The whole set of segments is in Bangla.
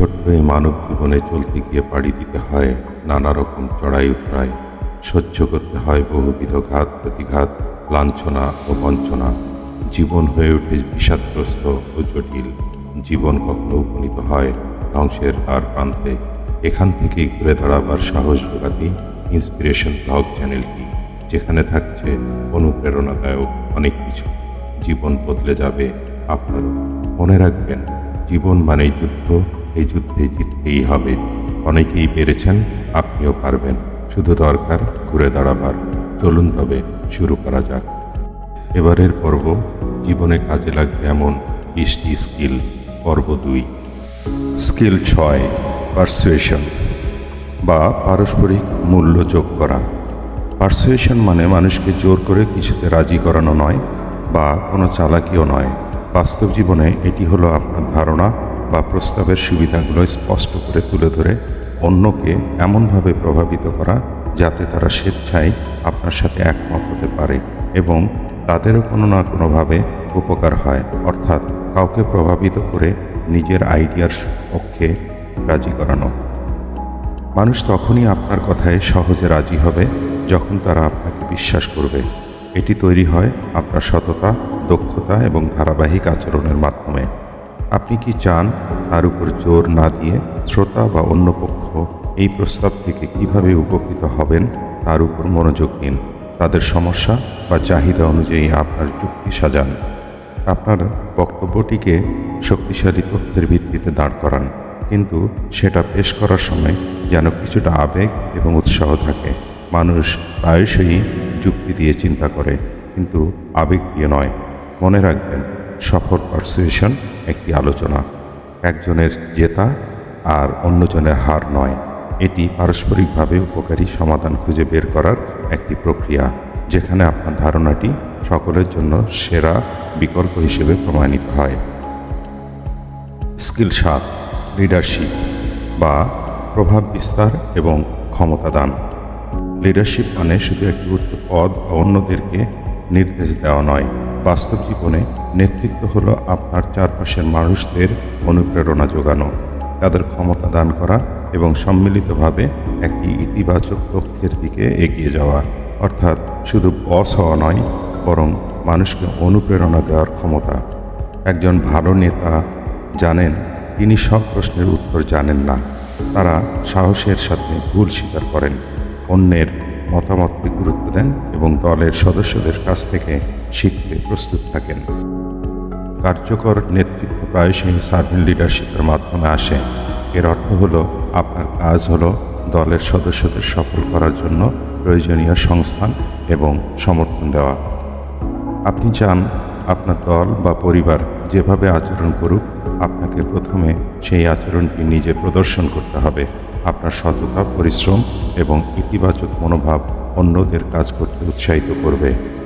ছোট্ট এই মানব জীবনে চলতে গিয়ে পাড়ি দিতে হয়, নানা রকম চড়াই উতরাই। সহ্য করতে হয় বহুবিধ ঘাত প্রতিঘাত, লাঞ্ছনা ও বঞ্চনা। জীবন হয়ে ওঠে বিষাদগ্রস্ত ও জটিল। জীবন কখনো উপনীত হয় ধ্বংসের আর প্রান্তে। এখান থেকেই ঘুরে দাঁড়াবার সাহস যোগাতি ইন্সপিরেশন ব্লগ চ্যানেলটি, যেখানে থাকছে অনুপ্রেরণাদায়ক অনেক কিছু। জীবন বদলে যাবে আপনারও। মনে রাখবেন, জীবন মানেই যুদ্ধ এই যুদ্ধে জিততেই হবে। অনেকেই পেরেছেন, আপনিও পারবেন। শুধু দরকার ঘুরে দাঁড়াবার। চলুন তবে শুরু করা যাক। এবারের পর্ব জীবনে কাজে লাগবে এমন বিশটি স্কিল। পর্ব দুই। স্কিল ছয়, পারসুয়েশন বা পারস্পরিক মূল্য যোগ করা। পারসুয়েশন মানে মানুষকে জোর করে কিছুতে রাজি করানো নয় বা কোনো চালাকিও নয়। বাস্তব জীবনে এটি হলো আপনার ধারণা বা প্রস্তাবের সুবিধাগুলো স্পষ্ট করে তুলে ধরে অন্যকে এমনভাবে প্রভাবিত করা যাতে তারা স্বেচ্ছায় আপনার সাথে একমত হতে পারে এবং তাদেরও কোনো না কোনোভাবে উপকার হয়। অর্থাৎ কাউকে প্রভাবিত করে নিজের আইডিয়ার পক্ষে রাজি করানো। মানুষ তখনই আপনার কথায় সহজে রাজি হবে যখন তারা আপনাকে বিশ্বাস করবে। এটি তৈরি হয় আপনার সততা, দক্ষতা এবং ধারাবাহিক আচরণের মাধ্যমে। আপনি কি চান তার উপর জোর না দিয়ে শ্রোতা বা অন্য পক্ষ এই প্রস্তাব থেকে কীভাবে উপকৃত হবেন তার উপর মনোযোগ দিন। তাদের সমস্যা বা চাহিদা অনুযায়ী আপনার যুক্তি সাজান। আপনার বক্তব্যটিকে শক্তিশালী তথ্যের ভিত্তিতে দাঁড় করান, কিন্তু সেটা পেশ করার সময় যেন কিছুটা আবেগ এবং উৎসাহ থাকে। মানুষ প্রায়শই যুক্তি দিয়ে চিন্তা করে, কিন্তু আবেগ দিয়ে নয়। মনে রাখবেন সফল পারসুয়েশন একটি আলোচনা। একজনের জেতা আর অন্যজনের হার নয়। এটি পারস্পরিকভাবে উপকারী সমাধান খুঁজে বের করার একটি প্রক্রিয়া, যেখানে আপনার ধারণাটি সকলের জন্য সেরা বিকল্প হিসেবে প্রমাণিত হয়। স্কিল সাত লিডারশিপ বা প্রভাব বিস্তার এবং ক্ষমতা দান লিডারশিপ মানে শুধু একটি উচ্চ পদ বা অন্যদেরকে নির্দেশ দেওয়া নয় বাস্তব জীবনে নেতৃত্ব হলো আপনার চারপাশের মানুষদের অনুপ্রেরণা যোগানো, তাদের ক্ষমতা দান করা এবং সম্মিলিতভাবে একটি ইতিবাচক লক্ষ্যের দিকে এগিয়ে যাওয়া। অর্থাৎ শুধু বস হওয়া নয়, বরং মানুষকে অনুপ্রেরণা দেওয়ার ক্ষমতা। একজন ভালো নেতা জানেন, তিনি সব প্রশ্নের উত্তর জানেন না। তারা সাহসের সাথে ভুল স্বীকার করেন, অন্যের মতামতকে গুরুত্ব দেন এবং দলের সদস্যদের কাছ থেকে শিখতে প্রস্তুত থাকেন। কার্যকর নেতৃত্ব প্রায়শই সার্ভেন্ট লিডারশিপের মাধ্যমে আসে। এর অর্থ হলো, আপনার কাজ হলো দলের সদস্যদের সফল করার জন্য প্রয়োজনীয় সংস্থান এবং সমর্থন দেওয়া। আপনি চান আপনার দল বা পরিবার যেভাবে আচরণ করুক, আপনাকে প্রথমে সেই আচরণটি নিজে প্রদর্শন করতে হবে। আপনার সততা, পরিশ্রম এবং ইতিবাচক মনোভাব অন্যদের কাজ করতে উৎসাহিত করবে।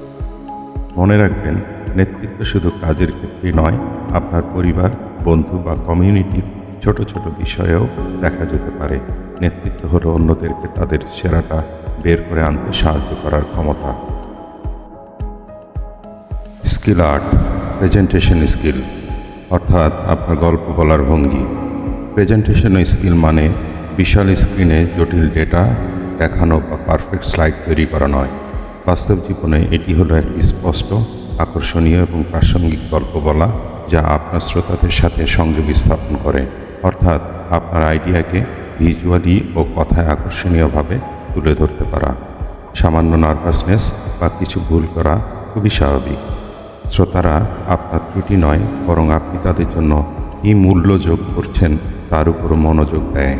মনে রাখবেন, নেতৃত্ব শুধু কাজের ক্ষেত্রেই নয়, আপনার পরিবার, বন্ধু বা কমিউনিটির ছোট ছোট বিষয়েও দেখা যেতে পারে। নেতৃত্ব হলো অন্যদেরকে তাদের সেরাটা বের করে আনতে সাহায্য করার ক্ষমতা। স্কিল আর্ট প্রেজেন্টেশন স্কিল অর্থাৎ আপনার গল্প বলার ভঙ্গি। প্রেজেন্টেশন স্কিল মানে বিশাল স্ক্রিনে জটিল ডেটা দেখানো বা পারফেক্ট স্লাইড তৈরি করা নয়। বাস্তব জীবনে এটি হলো একটি স্পষ্ট, আকর্ষণীয় এবং প্রাসঙ্গিক গল্প বলা, যা আপনার শ্রোতাদের সাথে সংযোগ স্থাপন করে। অর্থাৎ আপনার আইডিয়াকে ভিজুয়ালি ও কথায় আকর্ষণীয়ভাবে তুলে ধরতে পারা। সামান্য নার্ভাসনেস বা কিছু ভুল করা খুবই স্বাভাবিক। শ্রোতারা আপনার ত্রুটি নয়, বরং আপনি তাদের জন্য কী মূল্য যোগ করছেন তার উপর মনোযোগ দেয়।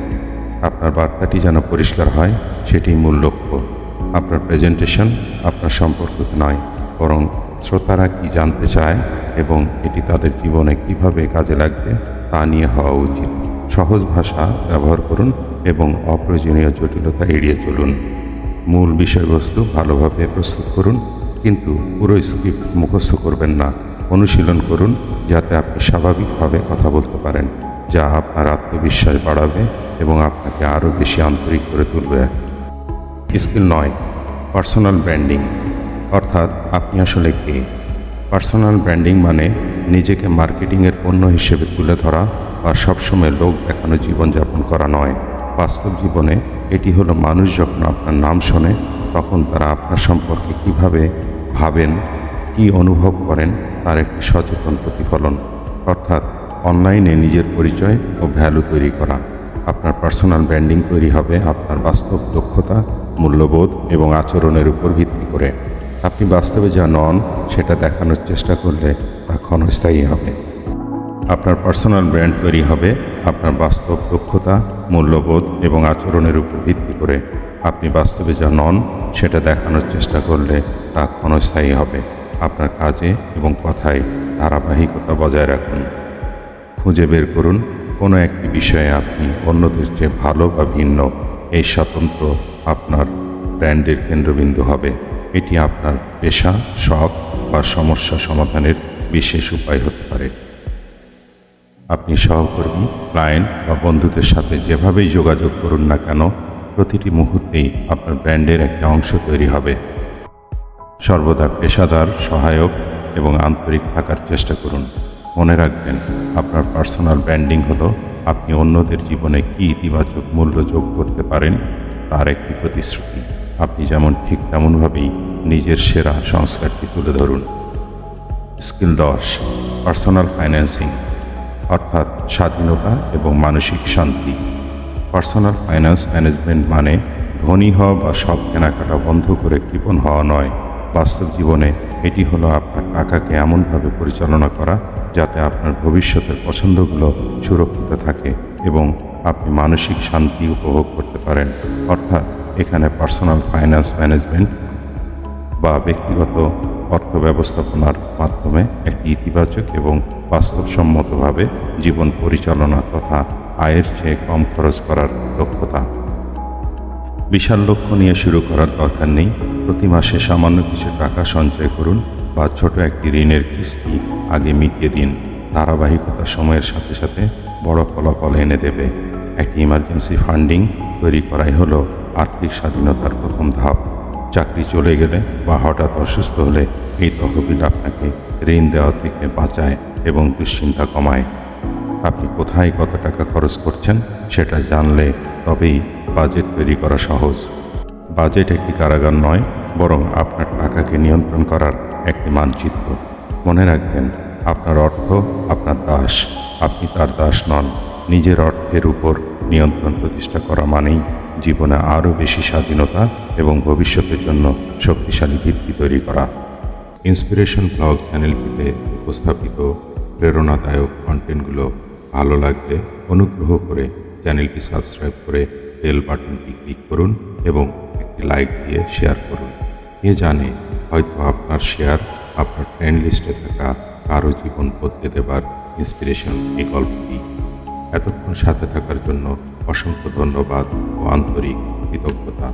আপনার বার্তাটি যেন পরিষ্কার হয়, সেটি মূল লক্ষ্য। আপনার প্রেজেন্টেশন আপনার সম্পর্ককে নয়, বরং শ্রোতারা কি জানতে চায় এবং এটি তাদের জীবনে কীভাবে কাজে লাগবে তা নিয়ে হওয়া উচিত। সহজ ভাষা ব্যবহার করুন এবং অপ্রয়োজনীয় জটিলতা এড়িয়ে চলুন। মূল বিষয়বস্তু ভালোভাবে প্রস্তুত করুন, কিন্তু পুরো স্ক্রিপ্ট মুখস্থ করবেন না। অনুশীলন করুন, যাতে আপনি স্বাভাবিকভাবে কথা বলতে পারেন, যা আপনার আত্মবিশ্বাস বাড়াবে এবং আপনাকে আরও বেশি আন্তরিক করে তুলবে। স্কিল নয়, পার্সোনাল ব্র্যান্ডিং। অর্থাৎ আপনি আসলে কে? পার্সোনাল ব্র্যান্ডিং মানে নিজেকে মার্কেটিংয়ের পণ্য হিসেবে তুলে ধরা বা সবসময় লোক দেখানো জীবনযাপন করা নয়। বাস্তব জীবনে এটি হলো মানুষ যখন আপনার নাম শোনে, তখন তারা আপনার সম্পর্কে কীভাবে ভাবেন, কি অনুভব করেন, তার একটি সচেতন প্রতিফলন। অর্থাৎ অনলাইনে নিজের পরিচয় ও ভ্যালু তৈরি করা। আপনার পার্সোনাল ব্র্যান্ডিং তৈরি হবে, আপনার বাস্তব দক্ষতা মূল্যবোধ এবং আচরণের উপর ভিত্তি করে। আপনি বাস্তবে যা নন, সেটা দেখানোর চেষ্টা করলে তা ক্ষণস্থায়ী হবে। আপনার পার্সোনাল ব্র্যান্ড তৈরি হবে, আপনার বাস্তব দক্ষতা, মূল্যবোধ এবং আচরণের উপর ভিত্তি করে। আপনি বাস্তবে যা নন, সেটা দেখানোর চেষ্টা করলে তা ক্ষণস্থায়ী হবে। আপনার কাজে এবং কথায় ধারাবাহিকতা বজায় রাখুন। খুঁজে বের করুন, কোনো একটি বিষয়ে আপনি অন্যদের চেয়ে ভালো বা ভিন্ন, এই স্বতন্ত্র আপনার ব্র্যান্ডের কেন্দ্রবিন্দু হবে। এটি আপনার পেশা, শখ বা সমস্যা সমাধানের বিশেষ উপায় হতে পারে। আপনি সহকর্মী, ক্লায়েন্ট বা বন্ধুদের সাথে যেভাবেই যোগাযোগ করুন না কেন, প্রতিটি মুহূর্তেই আপনার ব্র্যান্ডের একটা অংশ তৈরি হবে। সর্বদা পেশাদার, সহায়ক এবং আন্তরিক থাকার চেষ্টা করুন। মনে রাখবেন, আপনার পার্সোনাল ব্র্যান্ডিং হলো আপনি অন্যদের জীবনে কী ইতিবাচক মূল্য যোগ করতে পারেন তার একটি প্রতিশ্রুতি আপনি যেমন ঠিক তেমনভাবেই নিজের সেরা সংস্কারটি তুলে ধরুন। স্কিল দশ, পার্সোনাল ফাইন্যান্সিং, অর্থাৎ স্বাধীনতা এবং মানসিক শান্তি। পার্সোনাল ফাইন্যান্স ম্যানেজমেন্ট মানে ধনী হওয়া বা সব কেনাকাটা বন্ধ করে কৃপণ হওয়া নয়। বাস্তব জীবনে এটি হলো আপনার টাকাকে এমনভাবে পরিচালনা করা যাতে আপনার ভবিষ্যতের পছন্দগুলো সুরক্ষিত থাকে এবং আপনি মানসিক শান্তি উপভোগ করতে পারেন। অর্থাৎ এখানে পার্সোনাল ফাইন্যান্স ম্যানেজমেন্ট বা ব্যক্তিগত অর্থ ব্যবস্থাপনার মাধ্যমে একটি ইতিবাচক এবং বাস্তবসম্মতভাবে জীবন পরিচালনা তথা আয়ের চেয়ে কম খরচ করার দক্ষতা। বিশাল লক্ষ্য নিয়ে শুরু করার দরকার নেই। প্রতি মাসে সামান্য কিছু টাকা সঞ্চয় করুন বা ছোট একটি ঋণের কিস্তি আগে মিটিয়ে দিন। ধারাবাহিকতা সময়ের সাথে সাথে বড় ফলাফল এনে দেবে। একটি ইমার্জেন্সি ফান্ডিং তৈরি করাই হলো আর্থিক স্বাধীনতার প্রথম ধাপ। চাকরি চলে গেলে বা হঠাৎ অসুস্থ হলে এই তহবিল আপনাকে ঋণ দেওয়ার থেকে বাঁচায় এবং দুশ্চিন্তা কমায়। আপনি কোথায় কত টাকা খরচ করছেন সেটা জানলে তবেই বাজেট তৈরি করা সহজ। বাজেট একটি কারাগার নয়, বরং আপনার টাকাকে নিয়ন্ত্রণ করার একটি মানচিত্র। মনে রাখবেন, আপনার অর্থ আপনার দাস, আপনি তার দাস নন। নিজের অর্থের উপর নিয়ন্ত্রণ প্রতিষ্ঠা করা মানেই জীবনে আরও বেশি স্বাধীনতা এবং ভবিষ্যতের জন্য শক্তিশালী ভিত্তি তৈরি করা। ইন্সপিরেশন ব্লগ চ্যানেলটিতে উপস্থাপিত প্রেরণাদায়ক কন্টেন্টগুলো ভালো লাগলে অনুগ্রহ করে চ্যানেলটি সাবস্ক্রাইব করে বেল বাটনটি ক্লিক করুন এবং একটি লাইক দিয়ে শেয়ার করুন। কে জানে, হয়তো আপনার শেয়ার আপনার ফ্রেন্ড লিস্টে থাকা কারও জীবন বদলে দেবার ইন্সপিরেশন এই গল্পটি এতক্ষণ সাথে থাকার জন্য অসংখ্য ধন্যবাদ ও আন্তরিক কৃতজ্ঞতা।